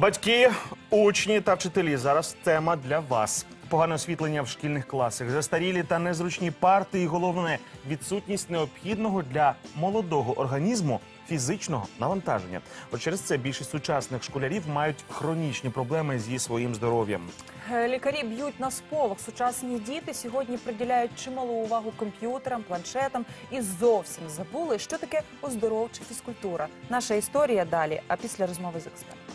Батьки, учні та вчителі зараз тема для вас. Погане освітлення в шкільних класах, застарілі та незручні парти, і головне відсутність необхідного для молодого організму фізичного навантаження. От через це більшість сучасних школярів мають хронічні проблеми зі своїм здоров'ям. Е, Лікарі б'ють на сполох. Сучасні діти сьогодні приділяють чималу увагу комп'ютерам, планшетам і зовсім забули, що таке оздоровча фізкультура. Наша історія далі. А після розмови з експертом.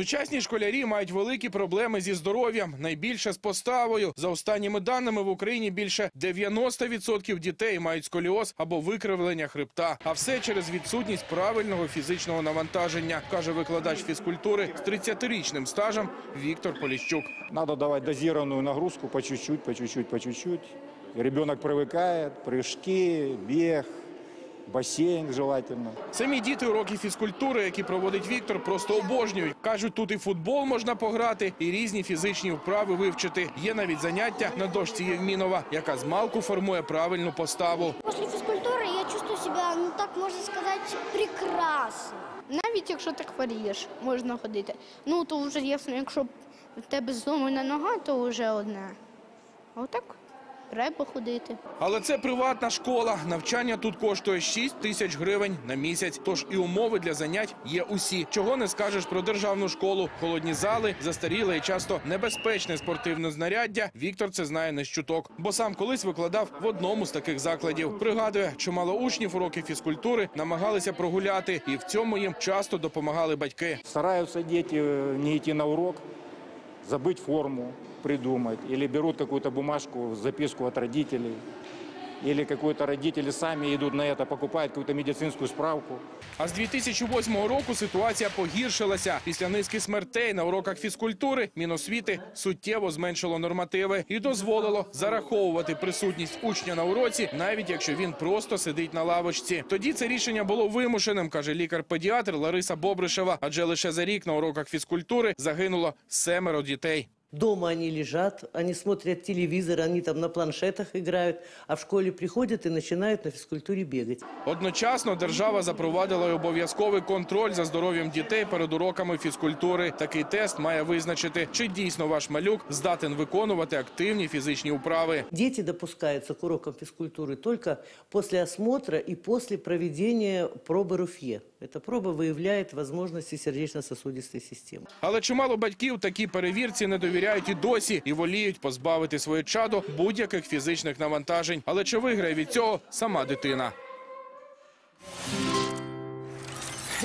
Сучасні школярі мають великі проблеми зі здоров'ям, найбільше з поставою. За останніми даними в Україні більше 90% дітей мають сколіоз або викривлення хребта. А все через відсутність правильного фізичного навантаження, каже викладач фізкультури з 30-річним стажем Віктор Поліщук. Надо давать дозированную нагрузку по чуть-чуть, по чуть-чуть, по чуть-чуть. Ребенок привыкает, прыжки, бег, бассейн желательно. Самі діти уроки фізкультури, які проводить Віктор, просто обожнюють. кажуть, тут і футбол можна пограти, і різні фізичні вправи вивчити. Є навіть заняття на дошці Євмінова, яка з малку формує правильну поставу. После физкультуры я чувствую себя, ну так можно сказать, прекрасно. Навіть якщо ти хворієш, можна ходити. Ну то вже ясно, якщо в тебе зломана нога, то вже одне. Отак треба ходити. Але це приватна школа. Навчання тут коштує 6 тисяч гривень на місяць. Тож і умови для занять є усі. Чого не скажеш про державну школу, холодні зали, застаріле і часто небезпечне спортивне знаряддя. Віктор це знає не з чуток, бо сам колись викладав в одному з таких закладів. Пригадує, чимало учнів уроки фізкультури намагалися прогуляти, і в цьому їм часто допомагали батьки. Стараются дети э, не идти на урок, забыть форму, придумать. Или берут какую-то бумажку, записку от родителей. Или какой-то родители сами идут на это, покупают какую-то медицинскую справку. А з 2008 року ситуація погіршилася. Після низки смертей на уроках фізкультури Міносвіти суттєво зменшило нормативи і дозволило зараховувати присутність учня на уроці, навіть якщо він просто сидить на лавочці. Тоді це рішення було вимушеним, каже лікар-педіатр Лариса Бобришева. Адже лише за рік на уроках фізкультури загинуло семеро дітей. Дома они лежат, они смотрят телевизор, они там на планшетах играют, а в школе приходят и начинают на физкультуре бегать. Одночасно держава запровадила й обов'язковий контроль за здоров'ям дітей перед уроками фізкультури. Такий тест має визначити, чи дійсно ваш малюк здатен виконувати активні фізичні вправи. Дети допускаются к урокам физкультуры только после осмотра и после проведения пробы РУФье. Эта проба выявляет возможности сердечно-сосудистой системы. Але чимало батьків такій перевірці не довіряють І досі і воліють позбавити своє чадо будь-яких фізичних навантажень. Але чи виграє від цього сама дитина?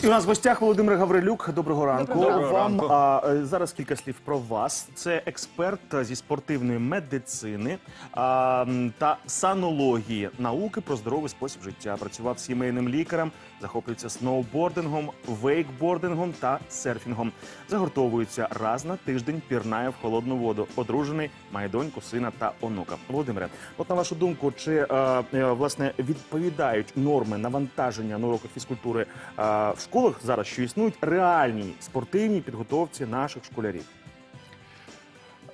І у нас в гостях Володимир Гаврилюк. Доброго ранку Доброго вам. А, е, зараз кілька слів про вас. Це експерт зі спортивної медицини а, та санології науки про здоровий спосіб життя. Працював сімейним лікарем, захоплюється сноубордингом, вейкбордингом та серфінгом. Загортовується раз на тиждень, пірнає в холодну воду. Одружений, має доньку, сина та онука. Володимире, от на вашу думку, чи е, е, власне відповідають норми навантаження на уроках фізкультури в школах зараз, що існують реальні спортивні підготовці наших школярів?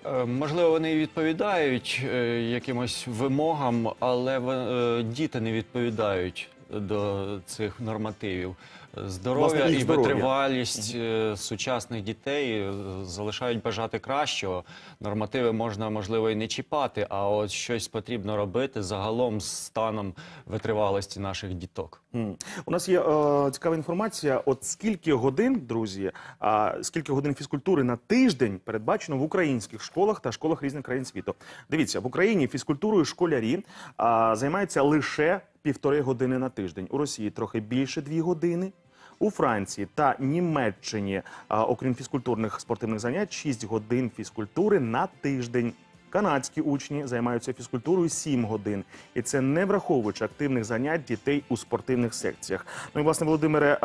Е, Можливо, вони відповідають е, якимось вимогам, але е, діти не відповідають до цих нормативів. Здоров'я і витривалість е, сучасних дітей е, залишають бажати кращого. Нормативи можна, можливо, і не чіпати, а от щось потрібно робити загалом з станом витривалості наших діток. М. У нас є е, цікава інформація. От скільки годин, друзі, а скільки годин фізкультури на тиждень передбачено в українських школах та школах різних країн світу? Дивіться, в Україні фізкультурою школярі а, займаються лише півтори години на тиждень. У Росії трохи більше дві години. У Франції та Німеччині, окрім фізкультурних спортивних занять, 6 годин фізкультури на тиждень. Канадські учні займаються фізкультурою 7 годин, і це не враховуючи активних занять дітей у спортивних секціях. Ну і власне, Володимире,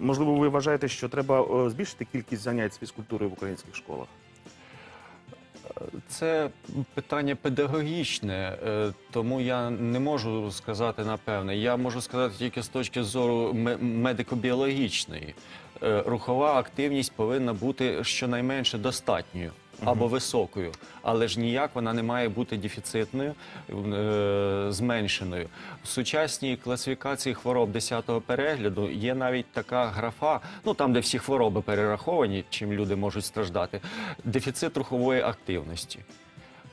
можливо, ви вважаєте, що треба е, збільшити кількість занять з фізкультурою в українських школах? Це питання педагогічне, е, тому я не можу сказати напевне. Я можу сказати тільки з точки зору ме- медико-біологічної. Е, Рухова активність повинна бути щонайменше достатньою або високою, але ж ніяк вона не має бути дефіцитною, е, зменшеною. В сучасній класифікації хвороб 10-го перегляду є навіть така графа, ну там, де всі хвороби перераховані, чим люди можуть страждати, дефіцит рухової активності.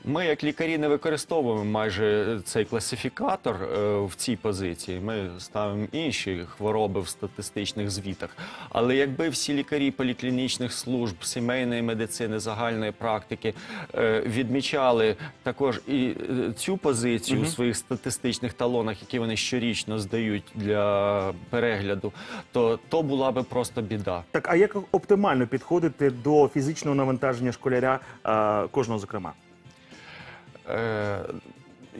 Ми, як лікарі, не використовуємо майже цей класифікатор е, в цій позиції. Ми ставимо інші хвороби в статистичних звітах. Але якби всі лікарі поліклінічних служб, сімейної медицини, загальної практики е, відмічали також і е, цю позицію у своїх статистичних талонах, які вони щорічно здають для перегляду, то то була би просто біда. Так, а як оптимально підходити до фізичного навантаження школяря е, кожного зокрема? Е,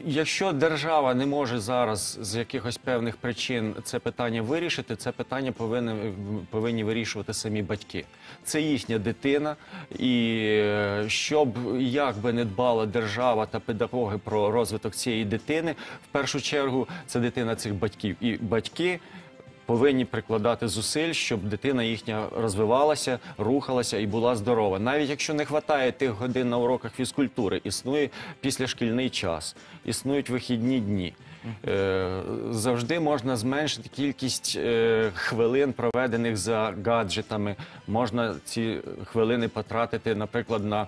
Якщо держава не може зараз з якихось певних причин це питання вирішити, це питання повинні, повинні вирішувати самі батьки. Це їхня дитина, і е, щоб як би не дбала держава та педагоги про розвиток цієї дитини, в першу чергу це дитина цих батьків. І батьки повинні прикладати зусиль, щоб дитина їхня розвивалася, рухалася і була здорова. Навіть якщо не вистачає тих годин на уроках фізкультури, існує післяшкільний час, існують вихідні дні. Е, Завжди можна зменшити кількість е, хвилин, проведених за гаджетами. Можна ці хвилини потратити, наприклад, на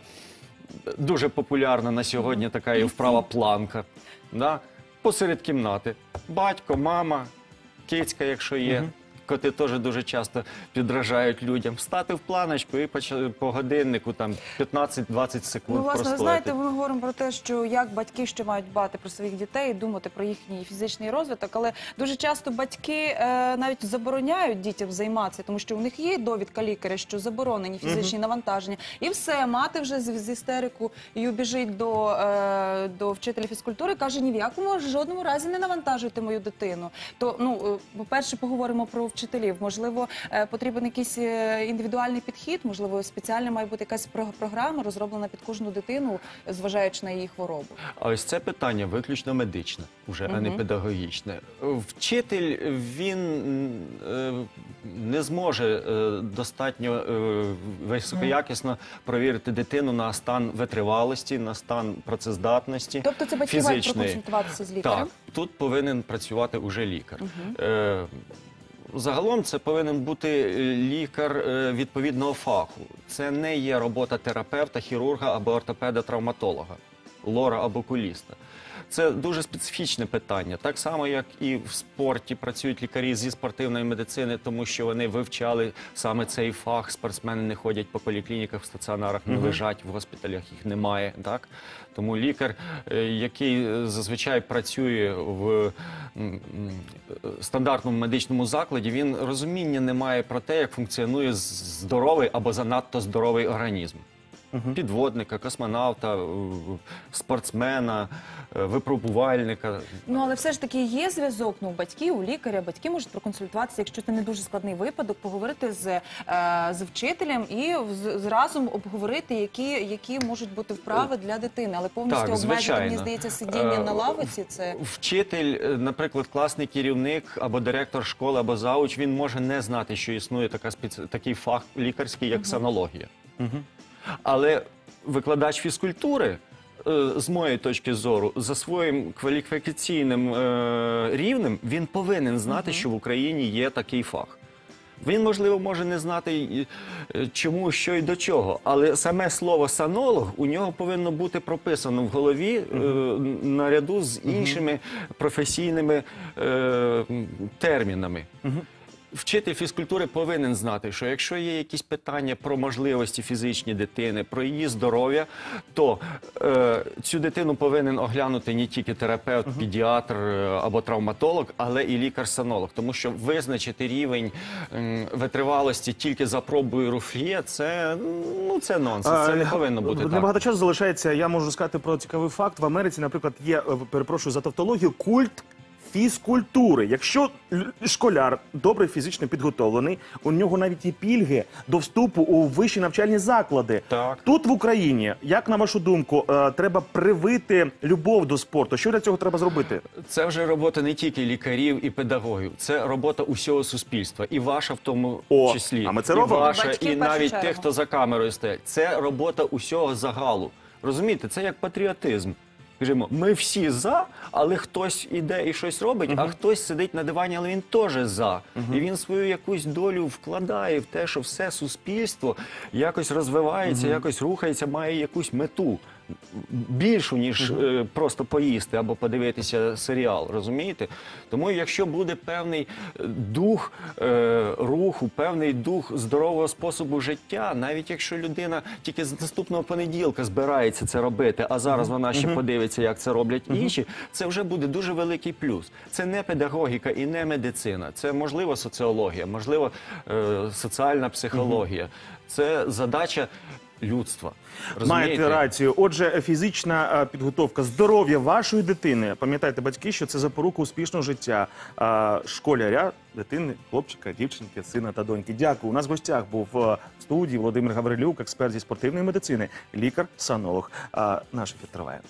дуже популярна на сьогодні така є вправа планка. Да? Посеред кімнати. Батько, мама, кицька, якщо є. Коти теж дуже часто підражають людям. Встати в планочку і по годиннику там 15-20 секунд Ну, власне, ви знаєте, ми говоримо про те, що як батьки ще мають дбати про своїх дітей, і думати про їхній фізичний розвиток, але дуже часто батьки е, навіть забороняють дітям займатися, тому що у них є довідка лікаря, що заборонені фізичні навантаження, і все, мати вже з, з істерику і біжить до, е, до вчителя фізкультури, каже: ні в якому жодному разі не навантажуйте мою дитину. То ну, е, по-перше, поговоримо про вчителів. Можливо, е, потрібен якийсь е, індивідуальний підхід, можливо, спеціальна має бути якась про- програма, розроблена під кожну дитину, зважаючи на її хворобу. А ось це питання виключно медичне, уже, а не педагогічне. Вчитель він е, не зможе достатньо високоякісно провірити дитину на стан витривалості, на стан працездатності. Тобто це батьки мають проконсультуватися з лікарем? Так, тут повинен працювати уже лікар. Е, Загалом це повинен бути е, лікар е, відповідного фаху. Це не є робота терапевта, хірурга або ортопеда-травматолога, лора або куліста. Це дуже специфічне питання. Так само, як і в спорті працюють лікарі зі спортивної медицини, тому що вони вивчали саме цей фах. Спортсмени не ходять по поліклініках, в стаціонарах, не лежать в госпіталях, їх немає. Так? Тому лікар, е, який е, зазвичай працює в е, стандартному медичному закладі, він розуміння не має про те, як функціонує здоровий або занадто здоровий організм. Підводника, космонавта, е, спортсмена, е, випробувальника. Ну але все ж таки є зв'язок ну, у батьків, у лікаря. Батьки можуть проконсультуватися, якщо це не дуже складний випадок, поговорити з, е, з вчителем і з, з разом обговорити, які, які можуть бути вправи для дитини. Але повністю Так, обмежити, мені здається, сидіння Е, на лавиці. Це Вчитель, наприклад, класний керівник або директор школи, або зауч, він може не знати, що існує така спеці... такий фах лікарський, як санологія. Але викладач фізкультури, е, з моєї точки зору, за своїм кваліфікаційним е, рівнем, він повинен знати, що в Україні є такий фах. Він, можливо, може не знати, і, е, чому, що і до чого, але саме слово санолог у нього повинно бути прописано в голові е, наряду з іншими професійними е, термінами. Вчитель фізкультури повинен знати, що якщо є якісь питання про можливості фізичні дитини, про її здоров'я, то е, цю дитину повинен оглянути не тільки терапевт, педіатр е, або травматолог, але і лікар-санолог. Тому що визначити рівень м, витривалості тільки за пробою руфлє, це ну це нонсенс. Це не Е, повинно бути так. Небагато часу залишається. Я можу сказати про цікавий факт. В Америці, наприклад, є, е, перепрошую за тавтологію, культ фізкультури. Якщо школяр добре фізично підготовлений, у нього навіть є пільги до вступу у вищі навчальні заклади. Так. Тут в Україні, як на вашу думку, е, треба привити любов до спорту. Що для цього треба зробити? Це вже робота не тільки лікарів і педагогів, це робота усього суспільства, і ваша в тому О, числі. а ми це і робимо? ваша, Батьків і навіть чергу. тих, хто за камерою стоять. Це робота усього загалу. Розумієте, це як патріотизм. Скажімо, ми всі за, але хтось іде і щось робить, а хтось сидить на дивані, але він теж за. І він свою якусь долю вкладає в те, що все суспільство якось розвивається, якось рухається, має якусь мету. Більшу, ніж е, просто поїсти або подивитися серіал, розумієте? Тому якщо буде певний дух е, руху, певний дух здорового способу життя, навіть якщо людина тільки з наступного понеділка збирається це робити, а зараз вона ще подивиться, як це роблять інші, це вже буде дуже великий плюс. Це не педагогіка і не медицина, це можливо соціологія, можливо, е, соціальна психологія. Це задача людства. Розумієте? Маєте рацію. Отже, фізична е, підготовка, здоров'я вашої дитини. Пам'ятайте, батьки, що це запорука успішного життя е, школяря, дитини, хлопчика, дівчинки, сина та доньки. Дякую. У нас в гостях був е, в студії Володимир Гаврилюк, експерт зі спортивної медицини, лікар-санолог. Е, Наш ефір триває.